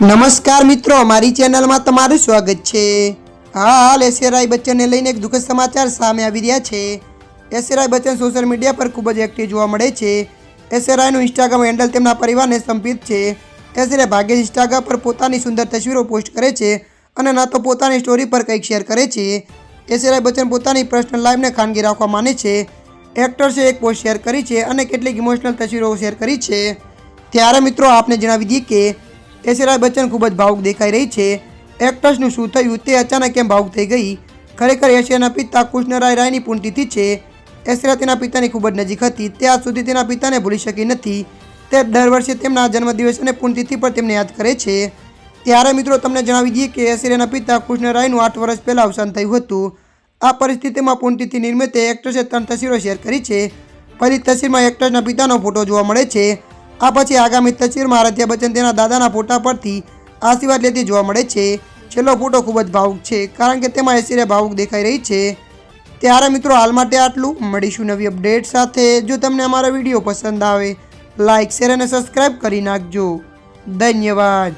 નમસ્કાર મિત્રો, મારી ચેનલમાં તમારું સ્વાગત છે. હાલ એશિયરાય બચ્ચનને લઈને એક દુઃખદ સમાચાર સામે આવી રહ્યા છે. એશિયરાય બચ્ચન સોશિયલ મીડિયા પર ખૂબ જ એક્ટિવ જોવા મળે છે. એશિયરાયનું ઇન્સ્ટાગ્રામ હેન્ડલ તેમના પરિવારને સમર્પિત છે. એશિયરાય ભાગ્યે જ ઇન્સ્ટાગ્રામ પર પોતાની સુંદર તસવીરો પોસ્ટ કરે છે અને ના તો પોતાની સ્ટોરી પર કંઈક શેર કરે છે. એશિયરાય બચ્ચન પોતાની પર્સનલ લાઈફને ખાનગી રાખવા માને છે. એક્ટર્સે એક પોસ્ટ શેર કરી છે અને કેટલીક ઇમોશનલ તસવીરો શેર કરી છે. ત્યારે મિત્રો આપને જણાવી દઈએ કે એશિયરાય બચ્ચન ખૂબ જ ભાવુક દેખાઈ રહી છે. એક્ટ્રેસનું શું થયું તે અચાનક કેમ ભાવુક થઈ ગઈ. ખરેખર એશિયાના પિતા કૃષ્ણરાય રાયની પુણ્યતિથિ છે. એશિરા તેના પિતાની ખૂબ જ નજીક હતી. તે આજ સુધી તેના પિતાને ભૂલી શકી નથી. તે દર વર્ષે તેમના જન્મદિવસ અને પુણ્યતિથિ પર તેમને યાદ કરે છે. ત્યારે મિત્રો તમને જણાવી દઈએ કે એશિરાના પિતા કૃષ્ણરાયનું આઠ વર્ષ પહેલાં અવસાન થયું હતું. આ પરિસ્થિતિમાં પુણ્યતિથિ નિર્મિતે એક્ટ્રેસે ત્રણ તસવીરો શેર કરી છે. પહેલી તસવીરમાં એક્ટ્રેસના પિતાનો ફોટો જોવા મળે છે. આ પછી આગામી તસવીરમાં આરાધ્યા બચ્ચન તેના દાદાના ફોટા પરથી આશીર્વાદ લેતી જોવા મળે છે. છેલ્લો ફોટો ખૂબ જ ભાવુક છે, કારણ કે તેમાં એસીરે ભાવુક દેખાઈ રહી છે. ત્યારે મિત્રો હાલ માટે આટલું. મળીશું નવી અપડેટ સાથે. જો તમને અમારો વીડિયો પસંદ આવે લાઇક શેર અને સબસ્ક્રાઈબ કરી નાખજો. ધન્યવાદ.